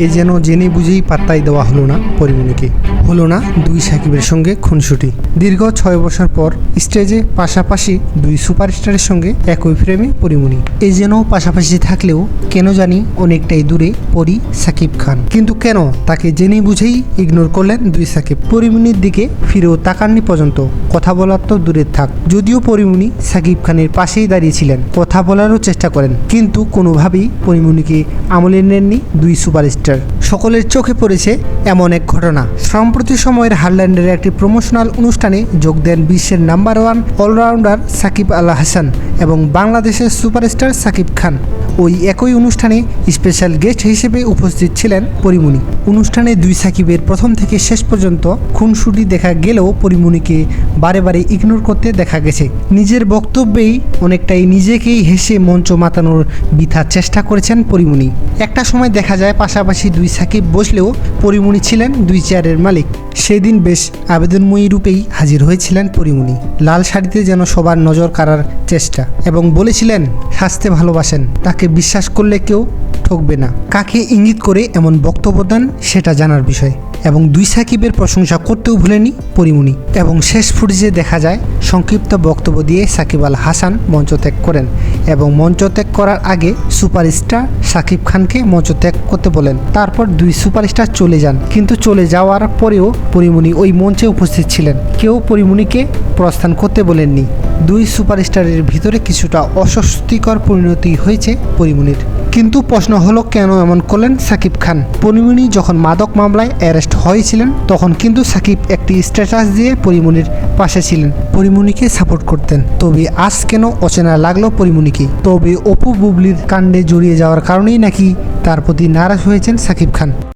এ যেন জেনে বুঝেই পাত্তাই দেওয়া হলো না পরিমণিকে। হলো না দুই সাকিবের সঙ্গে খুনসুটি। দীর্ঘ ছয় বছর পর স্টেজে পাশাপাশি দুই সুপারস্টারের সঙ্গে একই ফ্রেমে পরিমণি। এ যেন পাশাপাশি থাকলেও কেন জানি অনেকটাই দূরে পরি সাকিব খান। কিন্তু কেন তাকে জেনে বুঝেই ইগনোর করলেন দুই সাকিব। পরিমণির দিকে ফিরেও তাকাননি পর্যন্ত। কথা বলার তো দূরে থাক। যদিও পরিমণি সাকিব খানের পাশেই দাঁড়িয়েছিলেন কথা বলারও চেষ্টা করেন, কিন্তু কোনোভাবেই পরিমণিকে আমলে নেননি দুই সুপারস্টার। সকলের চোখে পড়েছে এমন এক ঘটনা। সম্প্রতি সময়ের হারল্যান্ডের একটি প্রমোশনাল অনুষ্ঠানে যোগ দেন বিশ্বের number one allrounder Shakib Al Hasan এবং বাংলাদেশের সুপারস্টার সাকিব খান। ওই একই অনুষ্ঠানে স্পেশাল গেস্ট হিসেবে উপস্থিত ছিলেন পরিমণি। অনুষ্ঠানে দুই সাকিবের প্রথম থেকে শেষ পর্যন্ত খুনসুটি দেখা গেলেও পরিমণিকে বারে বারে ইগনোর করতে দেখা গেছে। নিজের বক্তব্যেই অনেকটাই নিজেকেই হেসে মঞ্চ মাতানোর বৃথা চেষ্টা করেছেন পরিমণি। একটা সময় দেখা যায় পাশাপাশি দুই সাকিব বসলেও পরিমণি ছিলেন দুই চেয়ারের মালিক। সেদিন বেশ আবেদনময়ী রূপেই হাজির হয়েছিলেন পরিমণি। লাল শাড়িতে যেন সবার নজর কাড়ার চেষ্টা এবং বলেছিলেন, হাসতে ভালোবাসেন। তাকে বিশ্বাস করলে কেউ ঠকবে না। কাকে ইঙ্গিত করে এমন বক্তব্য দেন, সেটা জানার বিষয়। এবং দুই সাকিবের প্রশংসা করতেও ভুলেনি পরিমণি। এবং শেষ ফুটেজে দেখা যায়, সংক্ষিপ্ত বক্তব্য দিয়ে সাকিব আল হাসান মঞ্চ ত্যাগ করেন। এবং মঞ্চ ত্যাগ করার আগে সুপারস্টার সাকিব খানকে মঞ্চ ত্যাগ করতে বলেন। তারপর দুই সুপারস্টার চলে যান। কিন্তু চলে যাওয়ার পরেও পরিমণি ওই মঞ্চে উপস্থিত ছিলেন। কেউ পরিমণিকে প্রস্থান করতে বলেননি। দুই সুপারস্টারের ভিতরে কিছুটা অস্বস্তিকর পরিণতি হয়েছে পরিমণির কিন্তু প্রশ্ন হলো, কেন এমন করলেন সাকিব খান? পরিমণি যখন মাদক মামলায় অ্যারেস্ট হয়েছিলেন, তখন কিন্তু সাকিব একটি স্ট্যাটাস দিয়ে পরিমণির পাশে ছিলেন। পরিমণিকে সাপোর্ট করতেন। তবে আজ কেন অচেনা লাগল পরিমণিকে তবে অপু বুবলির কাণ্ডে জড়িয়ে যাওয়ার কারণেই নাকি তার প্রতি নারাজ হয়েছেন সাকিব খান।